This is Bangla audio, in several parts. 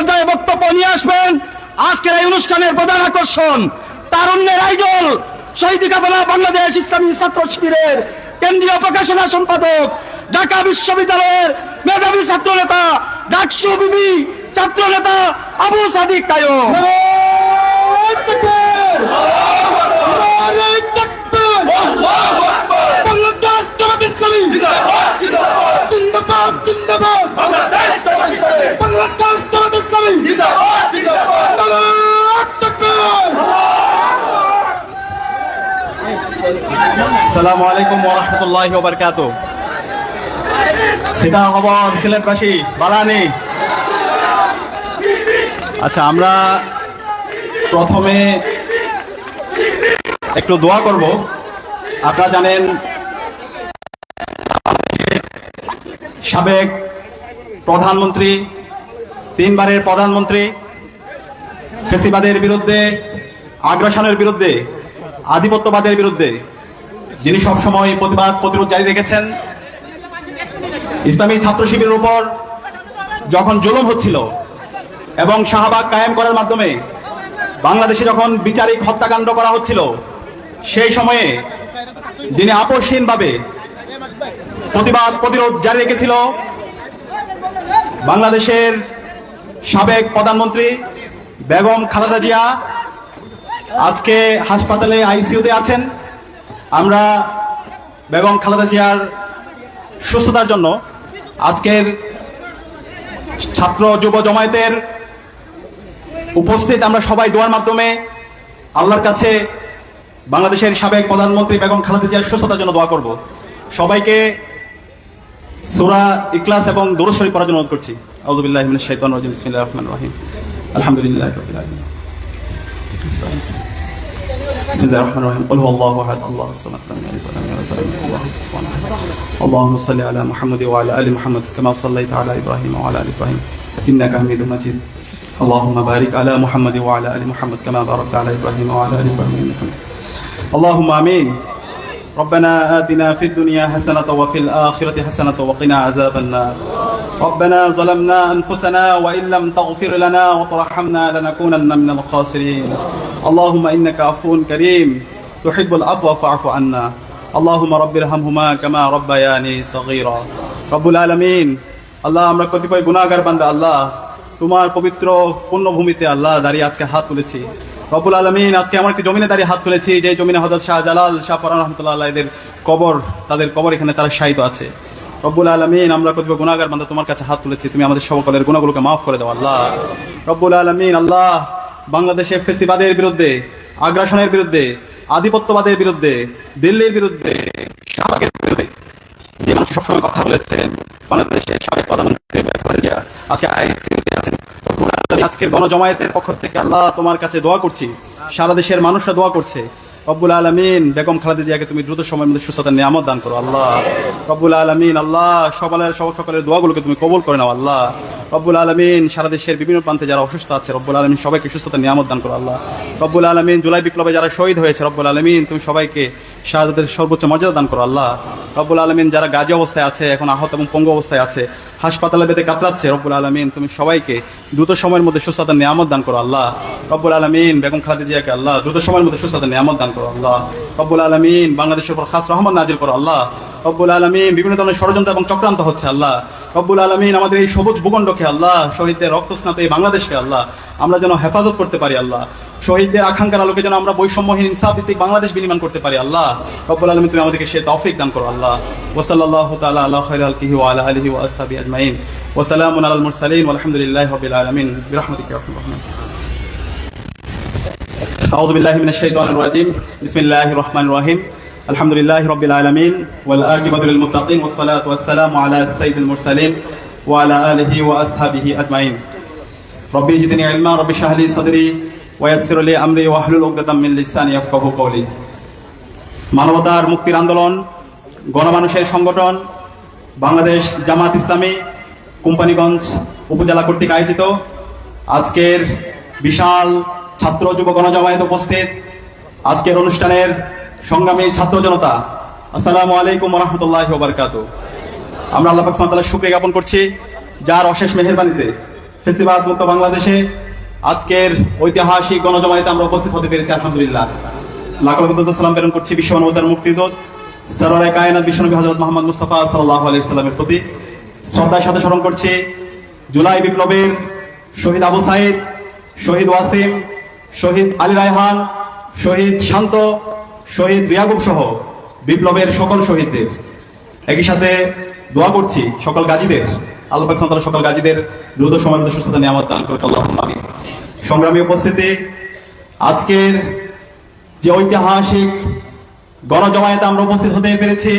পর্যায়ে বক্তব্য নিয়ে আসবেন। আজকের এই অনুষ্ঠানের প্রধান আকর্ষণ তারুণ্যের আইডল শহীদ কাফেলা বাংলাদেশ ইসলামী ছাত্র শিবিরের কেন্দ্রীয় প্রকাশনা সম্পাদক ঢাকা বিশ্ববিদ্যালয়ের মেধাবী ছাত্র নেতা ডাকসু বিবি ছাত্র নেতা আবু সাদিক কায়ম। সালামু আলাইকুম ওরহমতুল্লাহ বারকাত। সেটা খবর সিলেটবাসী বালানি। আচ্ছা আমরা প্রথমে একটু দোয়া করব। আপনারা জানেন, সাবেক প্রধানমন্ত্রী, তিনবারের প্রধানমন্ত্রী, ফেসিবাদের বিরুদ্ধে, আগ্রাসনের বিরুদ্ধে, আধিপত্যবাদের বিরুদ্ধে যিনি সবসময় প্রতিবাদ, প্রতিরোধ জারি রেখেছেন, ইসলামী ছাত্র শিবিরের উপর যখন জুলুম হচ্ছিল এবং শাহবাগ কায়েম করার মাধ্যমে বাংলাদেশে যখন বিচারিক হত্যাকাণ্ড করা হচ্ছিল, সেই সময়ে যিনি আপসহীনভাবে প্রতিবাদ, প্রতিরোধ জারি রেখেছিল বাংলাদেশের সাবেক প্রধানমন্ত্রী বেগম খালেদা জিয়া আজকে হাসপাতালে আইসিইউতে আছেন। আমরা বেগম খালেদা জিয়ার সুস্থতার জন্য আজকের ছাত্র যুব জমায়েতের উপস্থিত আমরা সবাই দোয়ার মাধ্যমে আল্লাহর কাছে বাংলাদেশের সাবেক প্রধানমন্ত্রী বেগম খালেদা জিয়ার সুস্থতার জন্য দোয়া করব। সবাইকে সুরা ইকলাস এবং দরুদ শরীফ পড়ার জন্য অনুরোধ করছি। আউযুবিল্লাহি মিনাশ শাইতানির রাজিম। বিসমিল্লাহির রহমানির রহিম। আলহামদুলিল্লাহি রাব্বিল আলামিন। بسم الله الرحمن الرحيم. قل هو الله أحد. الله الصمد لم يلد ولم يولد ولم يكن له كفوا أحد. اللهم صل على محمد وعلى آل محمد كما صليت على إبراهيم وعلى آل إبراهيم. إنك حميد مجيد. اللهم بارك على محمد وعلى آل محمد كما باركت على إبراهيم وعلى آل إبراهيم إنك حميد. اللهم آمين. ربنا آتنا في الدنيا حسنة وفي الآخرة حسنة وقنا عذاب النار. ربنا ظلمنا أنفسنا وإن لم تغفر لنا وترحمنا لنكونن من الخاسرين اللهم إنك عفو كريم تحب العفو فاعف عنا اللهم رب ارحمهما كما ربياني صغيرا رب العالمين আল্লাহ আমরা কতিপয় গুণাগার বান্দা আল্লাহ তোমার পবিত্র পুণ্যভূমিতে আল্লাহ দাঁড়িয়ে আজকে হাত তুলেছি রব্বুল আলমিন আজকে আমার একটি জমিনে দাঁড়িয়ে হাত তুলেছি যে জমিনে হজরত শাহ জালাল শাহ পরান রহমতুল্লাহ আল্লাহ এদের কবর তাদের কবর এখানে তারা শায়িত আছে রব্বুল আলমিন, আমরা কতিপয় গুণাগার বান্দা তোমার কাছে হাত তুলেছি, তুমি আমাদের সকলের গুণাগুলোকে মাফ করে দাও, আল্লাহ। রব্বুল আলমিন, আল্লাহ, বাংলাদেশে ফেসিবাদের বিরুদ্ধে, আগ্রাসনের বিরুদ্ধে, আধিপত্যবাদের বিরুদ্ধে, দিল্লির বিরুদ্ধে, শাহবাগের বিরুদ্ধে, যে মানুষ সবসময় কথা বলেছেন বাংলাদেশের সাবেক প্রধানমন্ত্রী আজকে আইসিইউতে আছেন আজকের গণজমায়েতের পক্ষ থেকে আল্লাহ তোমার কাছে দোয়া করছি, সারা দেশের মানুষরা দোয়া করছে রব্বুল আলমিন, বেগম খালাদি জিয়াকে তুমি দ্রুত সময় মধ্যে সুস্থতা নিয়ামত দান করো, আল্লাহ। রব্বুল আলমিন, আল্লাহ, সকালের সব সকালের দোয়াগুলোকে তুমি কবল করে নাও, আল্লাহ। রব্বুল আলমিন সারা দেশের বিভিন্ন প্রান্তে যারা অসুস্থ আছে, রব্বুল আলমিন সবাইকে সুস্থতা নিয়ামত দান করো আল্লাহ। রব্বুল আলমিন জুলাই বিপ্লবে যারা শহীদ হয়েছে, রব্বুল আলমিন, তুমি সবাইকে শাহাদাতের সর্বোচ্চ মর্যাদা দান করো আল্লাহ। রব্বুল আলমিন যারা গাজী অবস্থায় আছে, এখন আহত এবং পঙ্গু অবস্থায় আছে হাসপাতালে বেঁধে কাতরাচ্ছে, রব্বুল আলমিন, তুমি সবাইকে দ্রুত সময়ের মধ্যে সুস্থতা নিয়ামত দান করো আল্লাহ। রব্বুল আলমিন, বেগম খালেদা জিয়াকে আল্লাহ দ্রুত সময়ের মধ্যে সুস্থতা নিয়ামত দান করো আল্লাহ। রব্বুল আলমিন, বাংলাদেশের উপর খাস রহমান নাজিল করো আল্লাহ। রব্বুল আলমিন, বিভিন্ন ধরনের ষড়যন্ত্র এবং চক্রান্ত হচ্ছে আল্লাহ। রব্বুল আলমিন আমাদের এই সবুজ ভূখণ্ডকে আল্লাহ শহীদদের রক্তস্নাত এই বাংলাদেশকে আল্লাহ আমরা যেন হেফাজত করতে পারি আল্লাহ শহীদদের আকাঙ্ক্ষার আলোকে যেন আমরা বৈষম্যহীন ইনসাফ ভিত্তিক বাংলাদেশ বিনির্মাণ করতে পারি আল্লাহ রব্বুল আলমিন তুমি আমাদেরকে সে তৌফিক দান করো আল্লাহ ওসাল্লাল্লাহু তাআলা আলা খাইরি আলকিহি ওয়া আলা আলিহি ওয়া আসহাবিহি আজমাইন ওয়া সালামুন আলাল মুরসালিন ওয়ালহামদুলিল্লাহি রাব্বিল আলামিন বিরহমাতিকা ইয়া আরহামার রাহিমিন أعوذ بالله من الشيطان الرجيم بسم الله الرحمن الرحيم الحمد لله رب العالمين والآكبة للمتقين والصلاة والسلام على السيد المرسلين وعلى آله وأصحابه أجمعين ربي زدني علما ربي اشرح لي صدري ويسر لي أمري واحلل عقدة من لساني يفقهوا قولي মানবতার মুক্তির আন্দোলন গণমানুষের সংগঠন বাংলাদেশ জামাত ইসলামী কোম্পানিগঞ্জ উপজেলা কর্তৃক আয়োজিত আজকের বিশাল ছাত্র যুব গণজমায়েত উপস্থিত আজকের অনুষ্ঠানের সংগ্রামী ছাত্র জনতা, আসসালামু আলাইকুম রহমতুল্লাহ বারকাত আমরা আল্লাহ পাক সুবহানাহু ওয়া জ্ঞাপন করছি, যার অশেষ মেহেরবানিতে ফেসিবাদ মুক্ত বাংলাদেশে আজকের ঐতিহাসিক গণজমায়েতে আমরা উপস্থিত হতে পেরেছি, আলহামদুলিল্লাহ। লাখ লাখ সালাম প্রেরণ করছি বিশ্ব মানবতার মুক্তিদূত সরওয়ারে কায়নাত বিশ্বনবী হযরত মুহাম্মদ মুস্তাফা সাল্লাল্লাহু আলাইহি সাল্লামের প্রতি। শ্রদ্ধার সাথে স্মরণ করছি, জুলাই বিপ্লবের শহীদ আবু সাইদ, শহীদ ওয়াসিম, শহীদ আলী রায়হান, শহীদ শান্ত শহীদ রিয়াগুব সহ বিপ্লবের সকল শহীদদের। একই সাথে দোয়া করছি সকল গাজীদের। আল্লাহ পাক সুবহানাহু ওয়া তাআলা সকল গাজীদের দ্রুত সময় সুস্থতা নিয়ামত দান করুক, আল্লাহুম্মা আমিন। সংগ্রামী উপস্থিতি, আজকের যে ঐতিহাসিক গণজমায়েতে আমরা উপস্থিত হতে পেরেছি,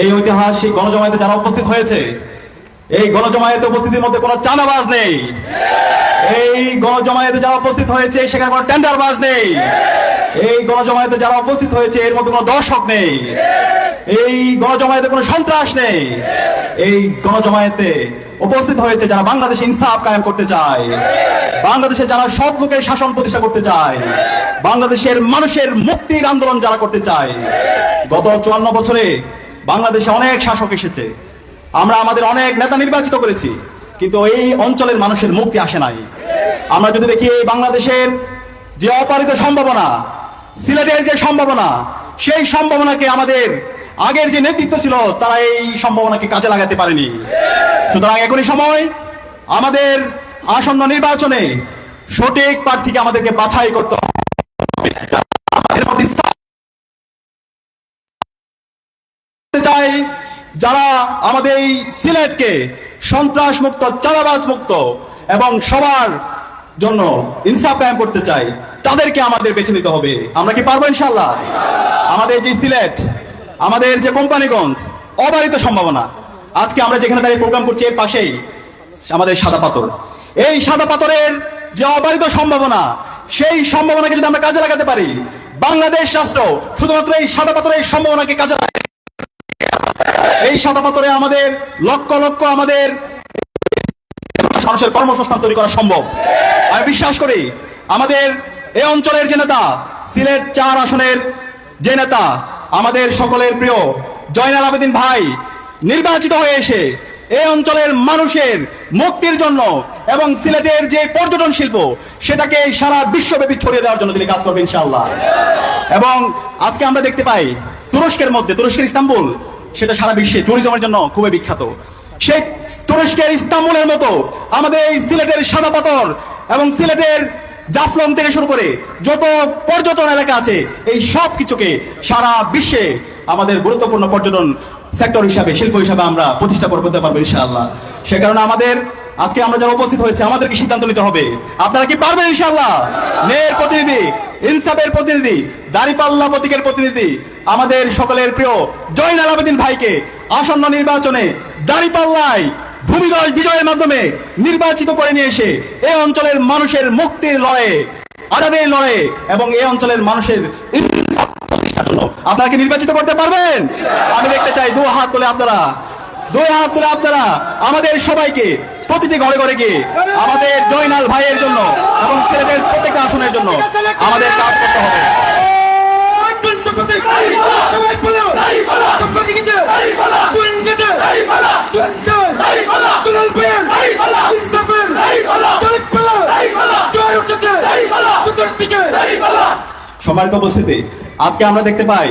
এই ঐতিহাসিক গণজমায়েতে যারা উপস্থিত হয়েছে, এই গণজমায়েতে উপস্থিতির মধ্যে কোনো চাঁদাবাজ নেই। এই গণজমায়েতে যারা উপস্থিত হয়েছে, সেখানে কোনো টেন্ডারবাজ নেই। এই গণজমায়েতে যারা উপস্থিত হয়েছে, এর মধ্যে কোনো দর্শক নেই। এই গণজমায়েতে কোনো সন্ত্রাস নেই। এই গণজমায়েতে উপস্থিত হয়েছে যারা বাংলাদেশে ইনসাফ কায়েম করতে চায়। বাংলাদেশে যারা সৎ লোকের শাসন প্রতিষ্ঠা করতে চায়। বাংলাদেশের মানুষের মুক্তির আন্দোলন যারা করতে চায়। গত চুয়ান্ন বছরে বাংলাদেশে অনেক শাসক এসেছে। আমরা আমাদের অনেক নেতা নির্বাচিত করেছি। কিন্তু এই অঞ্চলের মানুষের মুক্তি আসে নাই। আমরা যদি দেখি এই বাংলাদেশের যে অপারিত সম্ভাবনা, সিলেটের যে সম্ভাবনা, সেই সম্ভাবনাকে আমাদের আগের যে নেতৃত্ব ছিল, তারা এই সম্ভাবনাকে কাজে লাগাতে পারেনি। সুতরাং এখনই সময় আমাদের আসন্ন নির্বাচনে সঠিক প্রার্থীকে আমাদেরকে বাছাই করতে চাই যারা আমাদের এই সিলেটকে সন্ত্রাস মুক্ত, চাঁদাবাজ মুক্ত এবং সবার জন্য ইনসাফ কায়েম করতে চাই, তাদেরকে আমাদের বেছে নিতে হবে। আমরা কি পারব ইনশাল্লাহ আমাদের যে সিলেট, আমাদের যে কোম্পানিগঞ্জ, অবারিত সম্ভাবনা। আজকে আমরা যেখানে দাঁড়িয়ে প্রোগ্রাম করছি, এর পাশেই আমাদের সাদা পাথর। এই সাদা পাথরের যে অবারিত সম্ভাবনা, সেই সম্ভাবনাকে যদি আমরা কাজে লাগাতে পারি, বাংলাদেশ রাষ্ট্র শুধুমাত্র এই সাদা পাথরের সম্ভাবনাকে কাজে লাগাতে এই সাদা পাথরে আমাদের লক্ষ লক্ষ আমাদের মানুষের কর্মসংস্থান তৈরি করা সম্ভব। আমি বিশ্বাস করি, আমাদের এই অঞ্চলের যে নেতা, সিলেট চার আসনের যে নেতা, আমাদের সকলের প্রিয় জয়নাল আবেদিন ভাই, নির্বাচিত হয়ে এসে এই অঞ্চলের মানুষের মুক্তির জন্য এবং সিলেটের যে পর্যটন শিল্প, সেটাকে সারা বিশ্বব্যাপী ছড়িয়ে দেওয়ার জন্য তিনি কাজ করবেন ইনশাআল্লাহ। এবং আজকে আমরা দেখতে পাই তুরস্কের মধ্যে, তুরস্কের ইস্তাম্বুল, সেটা সারা বিশ্বে ট্যুরিজমের জন্য খুবই বিখ্যাত। সেই তুরস্কের ইস্তাম্বুলের মতো আমাদের এই সিলেটের সাদা পাথর এবং সিলেটের জাফলং থেকে শুরু করে যত পর্যটন এলাকা আছে, এই সব কিছুকে সারা বিশ্বে আমাদের গুরুত্বপূর্ণ পর্যটন সেক্টর হিসাবে, শিল্প হিসাবে আমরা প্রতিষ্ঠা করতে পারব ইনশাআল্লাহ। সে কারণে আমাদের আজকে আমরা যারা উপস্থিত হয়েছে আমাদেরকে সিদ্ধান্ত নিতে হবে? আপনারা কি পারবেন ইনশাআল্লাহ? ন্যায়ের প্রতিনিধি, ইনসাফের প্রতিনিধি, দাড়িপাল্লা প্রতীকের প্রতিনিধি, আমাদের সকলের প্রিয় জয়নাল আবেদিন ভাইকে আসন্ন নির্বাচনে দাড়িপাল্লায় ভূমিদল বিজয়ের মাধ্যমে নির্বাচিত করে নিয়ে এসে এই অঞ্চলের মানুষের মুক্তির লড়াইয়ে, আজাদের লড়াইয়ে এবং এই অঞ্চলের মানুষের আপনারা কি নির্বাচিত করতে পারবেন? আমি দেখতে চাই, দু হাত তুলে আপনারা দুই হাত তুলে আপনারা আমাদের সবাইকে প্রতিটি ঘরে ঘরে গিয়ে আমাদের জয়নাল ভাইয়ের জন্য এবং ছেলেদের প্রত্যেকটা আসনের জন্য আমাদের কাজ করতে হবে। সম্মানিত উপস্থিতি আজকে আমরা দেখতে পাই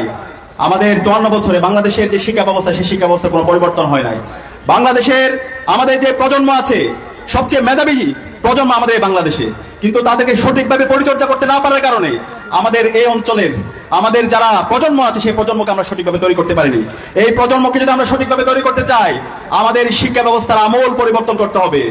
আমাদের চুয়ান্ন বছরে বাংলাদেশের যে শিক্ষা ব্যবস্থা সেই শিক্ষা ব্যবস্থার কোনো পরিবর্তন হয় নাই বাংলাদেশের আমাদের যে প্রজন্ম আছে সবচেয়ে মেধাবী প্রজন্ম আমাদের বাংলাদেশে কিন্তু তাদেরকে সঠিকভাবে পরিচর্যা করতে না পারার কারণে আমাদের এই অঞ্চলের আমাদের যারা প্রজন্ম আছে, সেই প্রজন্মকে আমরা সঠিকভাবে তৈরি করতে পারিনি। এই প্রজন্মকে যদি আমরা সঠিকভাবে তৈরি করতে চাই, আমাদের শিক্ষা ব্যবস্থার আমূল পরিবর্তন করতে হবে।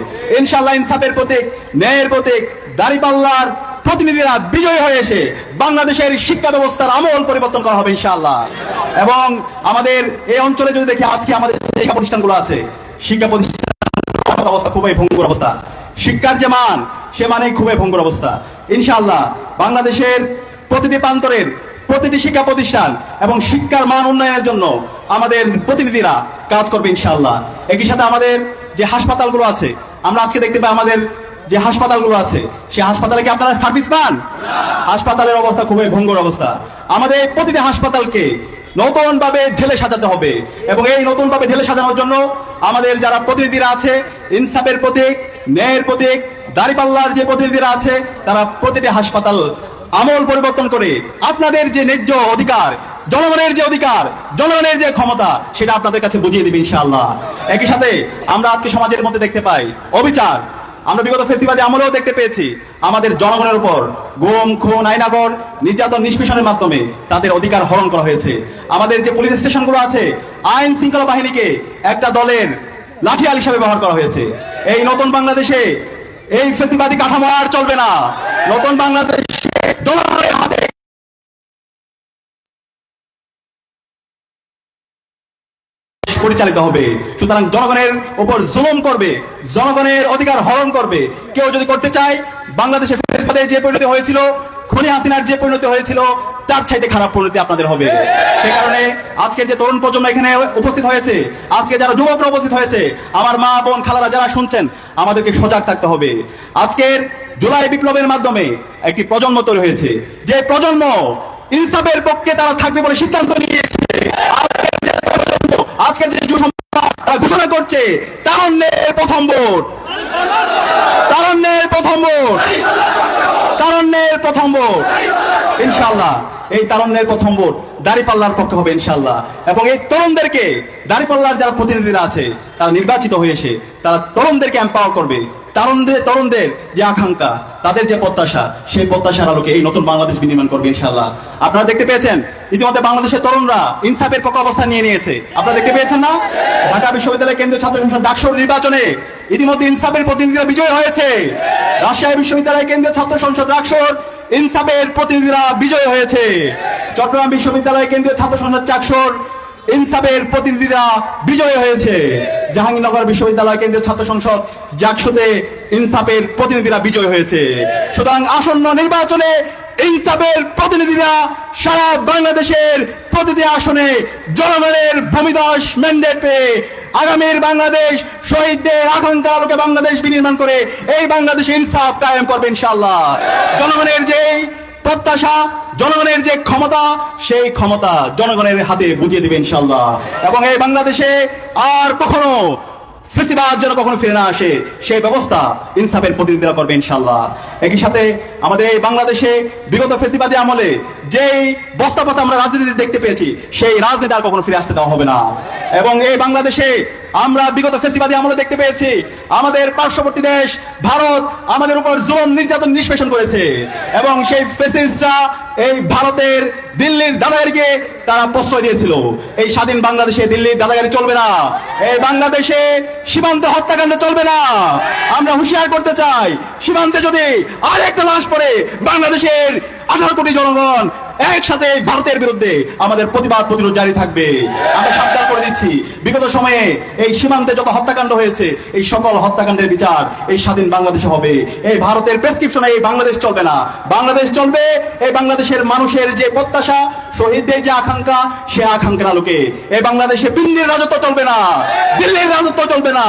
ইনশাল্লাহ ইনসাফের প্রতীক, ন্যায়ের প্রতীক, দাড়িপাল্লার প্রতিনিধিরা বিজয়ী হয়ে এসে বাংলাদেশের শিক্ষা ব্যবস্থার আমল পরিবর্তন করা হবে ইনশাআল্লাহ। এবং আমাদের এই অঞ্চলে যদি দেখি, আজকে আমাদের শিক্ষা প্রতিষ্ঠানগুলো আছে, শিক্ষা প্রতিষ্ঠান অবস্থা খুবই ভঙ্গুর অবস্থা। শিক্ষার যে মান, সে মানে খুবই ভঙ্গুর অবস্থা। ইনশাআল্লাহ, বাংলাদেশের প্রতিটি প্রান্তরের প্রতিটি শিক্ষা প্রতিষ্ঠান এবং শিক্ষার মান উন্নয়নের জন্য আমাদের প্রতিনিধিরা কাজ করবে ইনশাল্লাহ একই সাথে আমাদের যে হাসপাতালগুলো আছে, আমরা আজকে দেখতে পাই আমাদের যে হাসপাতালগুলো আছে, সেই হাসপাতালে কি আপনারা সার্ভিস পান? হাসপাতালের অবস্থা খুবই ভঙ্গুর অবস্থা। আমাদের প্রতিটি হাসপাতালকে নতুন ভাবে ঢেলে সাজাতে হবে এবং এই নতুন ভাবে ঢেলে সাজানোর জন্য আমাদের যারা প্রতিনিধিরা আছে, ইনসাফের প্রতীক, ন্যায়ের প্রতীক, দাড়িপাল্লার যে প্রতিনিধিরা আছে, তারা প্রতিটি হাসপাতাল আমল পরিবর্তন করে আপনাদের যে ন্যায্য অধিকার, জনগণের যে অধিকার, জনগণের যে ক্ষমতা, সেটা আপনাদের কাছে বুঝিয়ে দিবে ইনশাআল্লাহ। একই সাথে আমরা আজকে সমাজের মধ্যে দেখতে পাই অবিচার। আমরা বিগত ফেস্টিভালে আমলেও দেখতে পেয়েছি আমাদের জনগণের উপর গুম, খুন, আইনাগর, নির্যাতন, নিষ্পেষণের মাধ্যমে তাদের অধিকার হরণ করা হয়েছে। আমাদের যে পুলিশ স্টেশনগুলো আছে, আইন শৃঙ্খলা বাহিনীকে একটা দলের লাঠিয়াল হিসাবে ব্যবহার করা হয়েছে। এই নতুন বাংলাদেশে এই ফেসিবাদী কাঠামো আর চলবে না। নতুন বাংলাদেশে পরিচালিত হবে। সুতরাং জনগণের উপর জুলুম করবে, জনগণের অধিকার হরণ করবে। কেউ যদি করতে চায়, বাংলাদেশে ফেরেস্তাদের যে পরিণতি হয়েছিল, খনি হাসিনার যে পরিণতি হয়েছিল, তার চাইতে খারাপ পরিণতি আপনাদের হবে। সে কারণে আজকের যে তরুণ প্রজন্ম এখানে উপস্থিত হয়েছে, আজকে যারা যুবকরা উপস্থিত হয়েছে, আমার মা, বোন, খালারা যারা শুনছেন, আমাদেরকে সজাগ থাকতে হবে। আজকের জুলাই বিপ্লবের মাধ্যমে একটি প্রজন্ম তৈরি হয়েছে। যে প্রজন্ম ইনসাফের পক্ষে তারা থাকবে বলে সিদ্ধান্ত নিয়েছে ঘোষণা করছে তারণ্যের প্রথম ভোট। তারণ্যের প্রথম ভোট। প্রথম ভোট। ইনশাল্লাহ এই তারণ্যের প্রথম ভোট দাঁড়িপাল্লার পক্ষে হবে ইনশাল্লাহ এবং এই তরুণদেরকে, দাঁড়িপাল্লার যারা প্রতিনিধিরা আছে, তারা নির্বাচিত হয়ে এসে, তারা তরুণদেরকে এম্পাওয়ার করবে। তরুণদের তরুণদের যে আকাঙ্ক্ষা, তাদের যে প্রত্যাশা, সেই প্রত্যাশার আলোকে এই নতুন বাংলাদেশ বিনির্মাণ করবে ইনশাল্লাহ আপনারা দেখতে পেয়েছেন, ইতিমধ্যে বাংলাদেশের তরুণরা ইনসাফের পক্ষ অবস্থান নিয়ে নিয়েছে। আপনারা দেখতে পেয়েছেন না? ঢাকা বিশ্ববিদ্যালয় কেন্দ্রীয় ছাত্র সংসদ ডাকসুর নির্বাচনে ইতিমধ্যে ইনসাফের প্রতিনিধিরা বিজয় হয়েছে। রাজশাহী বিশ্ববিদ্যালয় কেন্দ্রীয় ছাত্র সংসদ ডাকসুর ইনসাফের প্রতিনিধিরা বিজয় হয়েছে। চট্টগ্রাম বিশ্ববিদ্যালয় কেন্দ্রীয় ছাত্র সংসদ চাকসুর ইনসাফের প্রতিনিধিরা বিজয় হয়েছে। জাহাঙ্গীরনগর বিশ্ববিদ্যালয় কেন্দ্রীয় ছাত্র সংসদ জাকসুতে ইনসাফের প্রতিনিধিরা বিজয় হয়েছে। সুতরাং আসন্ন নির্বাচনে ইনসাফের প্রতিনিধিরা সারা বাংলাদেশের প্রতিটি আসনে জনগণের ভূমিদশ ম্যান্ডেট পেয়ে আগামীর বাংলাদেশ শহীদদের আকাঙ্ক্ষা আলোকে বাংলাদেশ বিনির্মাণ করে এই বাংলাদেশে ইনসাফ কায়েম করবে ইনশাল্লাহ জনগণের যে প্রত্যাশা, জনগণের যে ক্ষমতা, সেই ক্ষমতা জনগণের হাতে বুঝিয়ে দিবে ইনশাল্লাহ এবং এই বাংলাদেশে আর কখনো ফেসিবাদ যেন কখনো ফিরে না আসে, সেই ব্যবস্থা ইনসাফের প্রতিনিধিরা করবে ইনশাল্লাহ একই সাথে আমাদের এই বাংলাদেশে বিগত ফেসিবাদী আমলে যেই বস্তা বস্তা আমরা রাজনীতি দেখতে পেয়েছি, সেই রাজনীতি আর কখনো ফিরে আসতে দেওয়া হবে না। এবং এই বাংলাদেশে আমরা বিগত ফেসিবাদী আমলে দেখতে পেয়েছি, আমাদের পার্শ্ববর্তী দেশ, ভারত, আমাদের উপর জুলুম, নির্যাতন, নিষ্পেষণ করেছে। এবং সেই ফেসিস্টরা এই ভারতের দিল্লির দাদাগারিকে তারা প্রশ্রয় দিয়েছিল। এই স্বাধীন বাংলাদেশে দিল্লির দাদাগারি চলবে না। এই বাংলাদেশে সীমান্তে হত্যাকাণ্ড চলবে না। আমরা হুঁশিয়ার করতে চাই, সীমান্তে যদি আর একটা লাশ পড়ে, বাংলাদেশের আঠারো কোটি জনগণ একসাথে ভারতের বিরুদ্ধে আমাদের প্রতিবাদ প্রতিরোধ জারি থাকবে। আমরা সাবধান করে দিচ্ছি। বিগত সময়ে এই সীমান্তে যত হত্যাকাণ্ড হয়েছে, এই সকল হত্যাকাণ্ডের বিচার এই স্বাধীন বাংলাদেশে হবে। এই ভারতের প্রেসক্রিপশনে এই বাংলাদেশ চলবে না। বাংলাদেশ চলবে, এই বাংলাদেশের মানুষের যে প্রত্যাশা শহীদদের যে আকাঙ্ক্ষা, সে আকাঙ্ক্ষার আলোকে এই বাংলাদেশে দিল্লির রাজত্ব চলবে না। দিল্লির রাজত্ব চলবে না।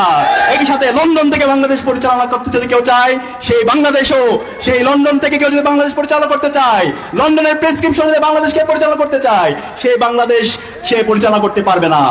একই সাথে লন্ডন থেকে বাংলাদেশ পরিচালনা করতে যদি কেউ চায়, সেই বাংলাদেশও, সেই লন্ডন থেকে কেউ যদি বাংলাদেশ পরিচালনা করতে চায়, লন্ডনের প্রেসক্রিপশন যদি বাংলাদেশকে পরিচালনা করতে চায় সেই বাংলাদেশ সে পরিচালনা করতে পারবে না।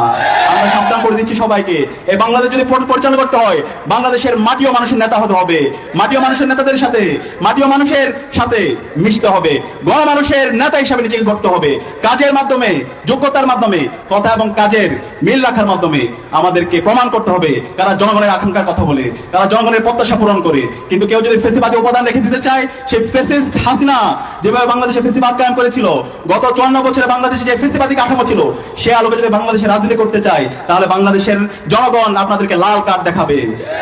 আমরা সাবধান করে দিচ্ছি সবাইকে এই বাংলাদেশ যদি পরিচালনা করতে হয়, বাংলাদেশের মাটিও মানুষের নেতা হতে হবে। মাটিও মানুষের নেতাদের সাথে, মাটিও মানুষের সাথে মিশতে হবে। গণ মানুষের নেতা হিসাবে নিজেকে করতে হবে। কাজের মাধ্যমে, যোগ্যতার মাধ্যমে, কথা এবং কাজের মিল রাখার মাধ্যমে আমাদেরকে প্রমাণ করতে হবে কারা জনগণের আকাঙ্ক্ষার কথা বলে, কারা জনগণের প্রত্যাশা পূরণ করে। কিন্তু কেউ যদি ফেসিবাদী উপাদান রেখে দিতে চায় সেই ফেসিস্ট হাসিনা যেভাবে বাংলাদেশে ফেসিবাদ কায়েম করেছিল, গত চুয়ান্ন বছরে বাংলাদেশে যে ফেসিবাদী কাঠামো ছিল, সে আলোকে যদি বাংলাদেশে রাজনীতি করতে চায়, তাহলে বাংলাদেশের জনগণ আপনাদেরকে লাল কার্ড দেখাবে।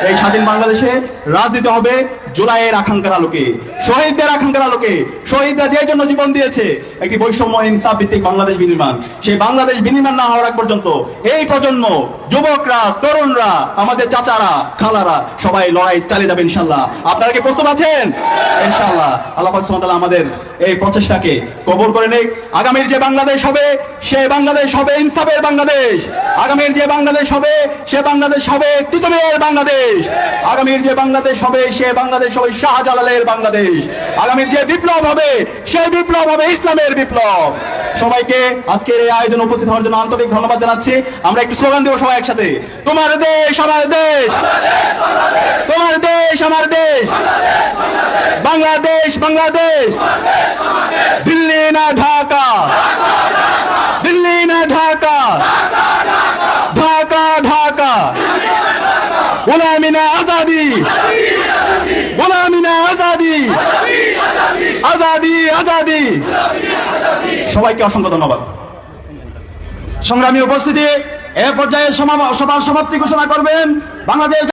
এই স্বাধীন বাংলাদেশে রাজনীতি হবে জুলাইয়ের আকাঙ্ক্ষার আলোকে, শহীদদের আকাঙ্ক্ষার আলোকে, শহীদরা যে জন্য জীবন দিয়েছে, একটি বৈষম্য ইনসাফ ভিত্তিক বাংলাদেশ বিনির্মাণ। সেই বাংলাদেশ বিনির্মাণ না হওয়ার আগ পর্যন্ত এই প্রজন্ম, যুবকরা, তরুণরা, আমাদের চাচারা, খালারা, সবাই লড়াই চালিয়ে যাবে ইনশাল্লাহ। আপনারা কি প্রস্তুত আছেন? ইনশাল্লাহ। আল্লাহ তাআলা আমাদের এই প্রচেষ্টাকে কবর করে নেই আগামীর যে বাংলাদেশ হবে, সে বাংলাদেশ হবে ইনসাফের বাংলাদেশ। আগামীর যে বাংলাদেশ হবে, সে বাংলাদেশ হবে তিতুমিরের বাংলাদেশ। আগামীর যে বাংলাদেশ হবে, সে বাংলাদেশ হবে শাহজালালের বাংলাদেশ। আগামীর যে বিপ্লব হবে, সেই বিপ্লব হবে ইসলামের বিপ্লব। সবাইকে আজকের এই আয়োজনে উপস্থিত হওয়ার জন্য আন্তরিক ধন্যবাদ জানাচ্ছি। আমরা একটু স্লোগান দেবো সবাই একসাথে। তোমার দেশ, আমার দেশ। তোমার দেশ, আমার দেশ। বাংলাদেশ বাংলাদেশ। দিল্লি না ঢাকা দিল্লি না ঢাকা ঢাকা ঢাকা গোলামিনা আজাদি গোলামিনা আজাদি আজাদি আজাদি সবাইকে অসংখ্য ধন্যবাদ। সংগ্রামী উপস্থিতি এ পর্যায়ে সভা- সমাপ্তি ঘোষণা করবেন বাংলাদেশ